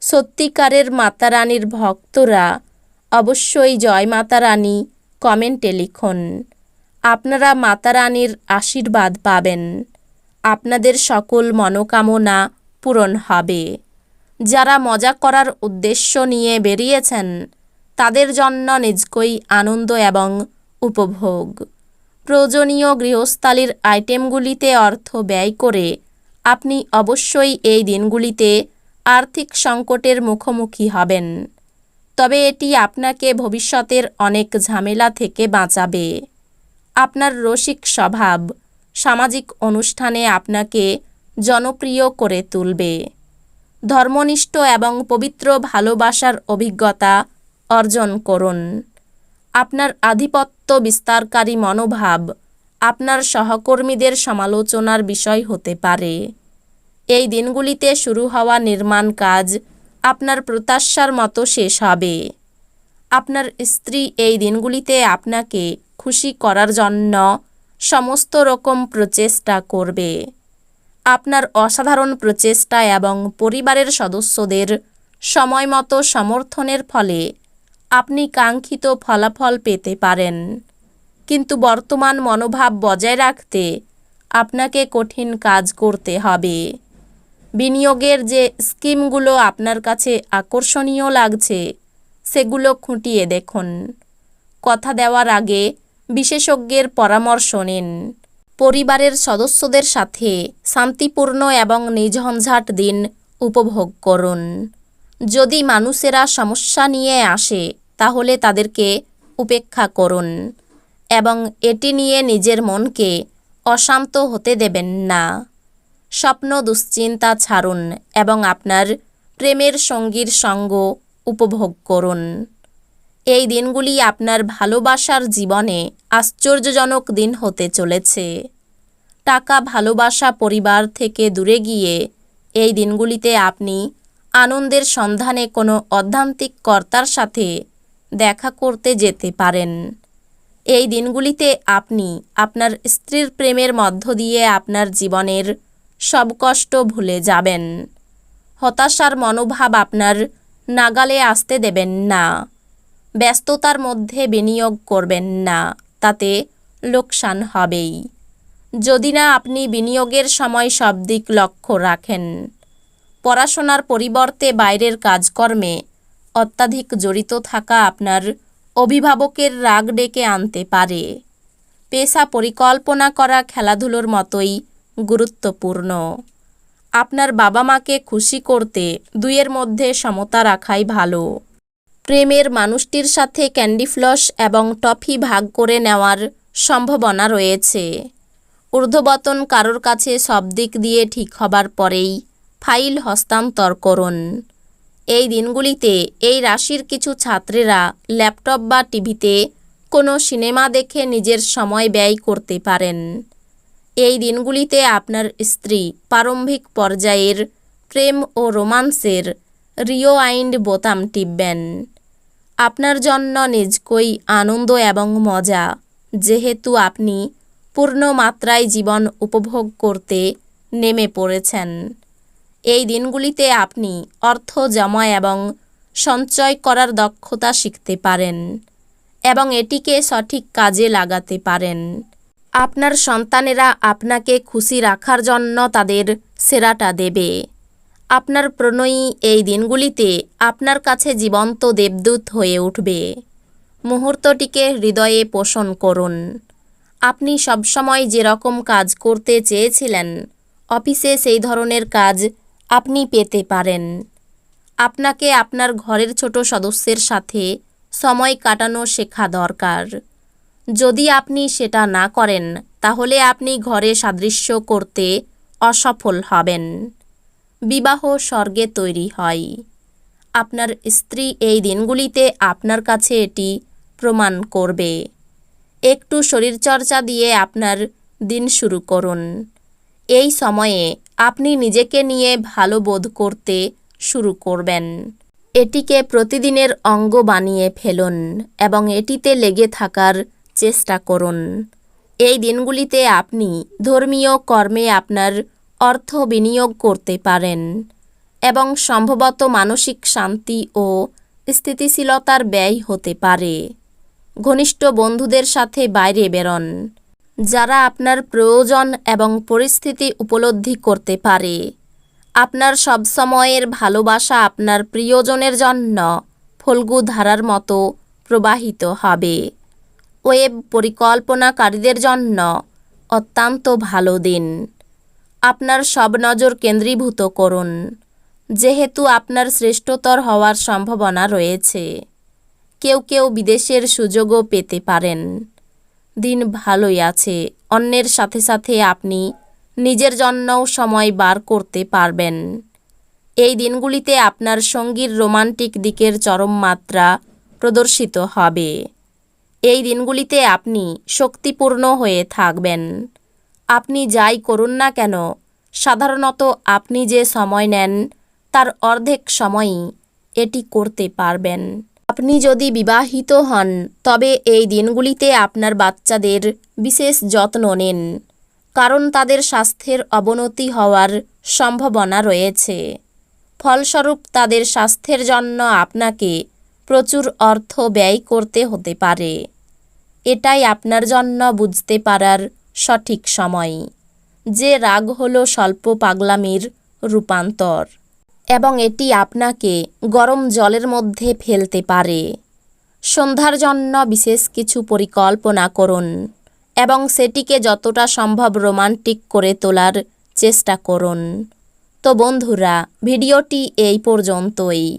সত্যিকারের মাতারানীর ভক্তরা অবশ্যই জয় মাতারানী কমেন্টে লিখুন। আপনারা মাতারানীর আশীর্বাদ পাবেন। আপনাদের সকল মনোকামনা পূরণ হবে। যারা মজা করার উদ্দেশ্য নিয়ে বেরিয়েছেন, তাদের জন্য নিজকই আনন্দ এবং উপভোগ। প্রয়োজনীয় গৃহস্থালির আইটেমগুলিতে অর্থ ব্যয় করে আপনি অবশ্যই এই দিনগুলিতে আর্থিক সংকটের মুখোমুখি হবেন। তবে এটি আপনাকে ভবিষ্যতের অনেক ঝামেলা থেকে বাঁচাবে। আপনার রসিক স্বভাব সামাজিক অনুষ্ঠানে আপনাকে জনপ্রিয় করে তুলবে। ধর্মনিষ্ঠ এবং পবিত্র ভালোবাসার অভিজ্ঞতা অর্জন করুন। আপনার আধিপত্য বিস্তারকারী মনোভাব আপনার সহকর্মীদের সমালোচনার বিষয় হতে পারে। এই দিনগুলিতে শুরু হওয়া নির্মাণ কাজ আপনার প্রত্যাশার মতো শেষ হবে। আপনার স্ত্রী এই দিনগুলিতে আপনাকে খুশি করার জন্য সমস্ত রকম প্রচেষ্টা করবে। আপনার অসাধারণ প্রচেষ্টা এবং পরিবারের সদস্যদের সময়মতো সমর্থনের ফলে আপনি কাঙ্ক্ষিত ফলাফল পেতে পারেন। কিন্তু বর্তমান মনোভাব বজায় রাখতে আপনাকে কঠিন কাজ করতে হবে। বিনিয়োগের যে স্কিমগুলো আপনার কাছে আকর্ষণীয় লাগছে, সেগুলো খুঁটিয়ে দেখুন। কথা দেওয়ার আগে বিশেষজ্ঞের পরামর্শ নিন। পরিবারের সদস্যদের সাথে শান্তিপূর্ণ এবং নিঝঞ্ঝাট দিন উপভোগ করুন। যদি মানুষেরা সমস্যা নিয়ে আসে, তাহলে তাদেরকে উপেক্ষা করুন এবং এটি নিয়ে নিজের মনকে অশান্ত হতে দেবেন না। স্বপ্ন দুশ্চিন্তা ছাড়ুন এবং আপনার প্রেমের সঙ্গীর সঙ্গ উপভোগ করুন। এই দিনগুলি আপনার ভালোবাসার জীবনে আশ্চর্যজনক দিন হতে চলেছে। টাকা, ভালোবাসা পরিবার থেকে দূরে গিয়ে এই দিনগুলিতে আপনি আনন্দের সন্ধানে কোনো অধ্যান্তিক কর্তার সাথে দেখা করতে যেতে পারেন। এই দিনগুলিতে আপনি আপনার স্ত্রীর প্রেমের মধ্য দিয়ে আপনার জীবনের সব কষ্ট ভুলে যাবেন। হতাশার মনোভাব আপনার নাগালে আসতে দেবেন না। ব্যস্ততার মধ্যে বিনিয়োগ করবেন না, তাতে লোকসান হবেই। যদি না আপনি বিনিয়োগের সময় সব দিক লক্ষ্য রাখেন। পড়াশোনার পরিবর্তে বাইরের কাজকর্মে অত্যাধিক জড়িত থাকা আপনার অভিভাবকের রাগ ডেকে আনতে পারে। পেশা পরিকল্পনা করা খেলাধুলোর মতোই গুরুত্বপূর্ণ। আপনার বাবা মাকে খুশি করতে দুইয়ের মধ্যে সমতা রাখাই ভালো। প্রেমের মানুষটির সাথে ক্যান্ডি ফ্লস এবং টফি ভাগ করে নেওয়ার সম্ভাবনা রয়েছে। ঊর্ধ্ববতন কারোর কাছে সব দিক দিয়ে ঠিক হবার পরেই ফাইল হস্তান্তর করুন। এই দিনগুলিতে এই রাশির কিছু ছাত্রেরা ল্যাপটপ বা টিভিতে কোনো সিনেমা দেখে নিজের সময় ব্যয় করতে পারেন। এই দিনগুলিতে আপনার স্ত্রী প্রারম্ভিক পর্যায়ের প্রেম ও রোমান্সের রিওয়াইন্ড বোতাম টিপবেন। আপনার জন্য নিজকই আনন্দ এবং মজা, যেহেতু আপনি পূর্ণ মাত্রায় জীবন উপভোগ করতে নেমে পড়েছেন। এই দিনগুলিতে আপনি অর্থ জমা এবং সঞ্চয় করার দক্ষতা শিখতে পারেন এবং এটিকে সঠিক কাজে লাগাতে পারেন। আপনার সন্তানেরা আপনাকে খুশি রাখার জন্য তাদের সেরাটা দেবে। আপনার প্রণয়ী এই দিনগুলিতে আপনার কাছে জীবন্ত দেবদূত হয়ে উঠবে। মুহূর্তটিকে হৃদয়ে পোষণ করুন। আপনি সবসময় যেরকম কাজ করতে চেয়েছিলেন, অফিসে সেই ধরনের কাজ আপনি পেতে পারেন। আপনাকে আপনার ঘরের ছোট সদস্যের সাথে সময় কাটানো শেখা দরকার। যদি আপনি সেটা না করেন, তাহলে আপনি ঘরে সাদৃশ্য করতে অসফল হবেন। বিবাহ স্বর্গে তৈরি হয়। আপনার স্ত্রী এই দিনগুলিতে আপনার কাছে এটি প্রমাণ করবে। একটু শরীরচর্চা দিয়ে আপনার দিন শুরু করুন। এই সময়ে আপনি নিজেকে নিয়ে ভালো বোধ করতে শুরু করবেন। এটিকে প্রতিদিনের অঙ্গ বানিয়ে ফেলুন এবং এটিতে লেগে থাকার চেষ্টা করুন। এই দিনগুলিতে আপনি ধর্মীয় কর্মে আপনার অর্থ বিনিয়োগ করতে পারেন এবং সম্ভবত মানসিক শান্তি ও স্থিতিশীলতার ব্যয় হতে পারে। ঘনিষ্ঠ বন্ধুদের সাথে বাইরে বেরোন, যারা আপনার প্রয়োজন এবং পরিস্থিতি উপলব্ধি করতে পারে। আপনার সবসময়ের ভালোবাসা আপনার প্রিয়জনের জন্য ফলগু ধারার মতো প্রবাহিত হবে। ওয়েব পরিকল্পনাকারীদের জন্য অত্যন্ত ভালো দিন। আপনার সব নজর কেন্দ্রীভূত করুন, যেহেতু আপনার শ্রেষ্ঠতর হওয়ার সম্ভাবনা রয়েছে। কেউ কেউ বিদেশের সুযোগও পেতে পারেন। দিন ভালোই আছে, অন্যের সাথে সাথে আপনি নিজের জন্যও সময় বার করতে পারবেন। এই দিনগুলিতে আপনার সঙ্গীর রোমান্টিক দিকের চরম মাত্রা প্রদর্শিত হবে। এই দিনগুলিতে আপনি শক্তিপূর্ণ হয়ে থাকবেন। আপনি যাই করুন না কেন, সাধারণত আপনি যে সময় নেন, তার অর্ধেক সময়ই এটি করতে পারবেন। আপনি যদি বিবাহিত হন, তবে এই দিনগুলিতে আপনার বাচ্চাদের বিশেষ যত্ন নিন, কারণ তাদের স্বাস্থ্যের অবনতি হওয়ার সম্ভাবনা রয়েছে। ফলস্বরূপ তাদের স্বাস্থ্যের জন্য আপনাকে প্রচুর অর্থ ব্যয় করতে হতে পারে। এটাই আপনার জন্য বুঝতে পারার সঠিক সময়। যে রাগ হল স্বল্প পাগলামির রূপান্তর। এবং এটি আপনাকে গরম জলের মধ্যে ফেলতে পারে। সন্ধ্যার জন্য বিশেষ কিছু পরিকল্পনা করুন এবং সেটিকে যতটা সম্ভব রোমান্টিক করে তোলার চেষ্টা করুন। তো বন্ধুরা, ভিডিওটি এই পর্যন্তই।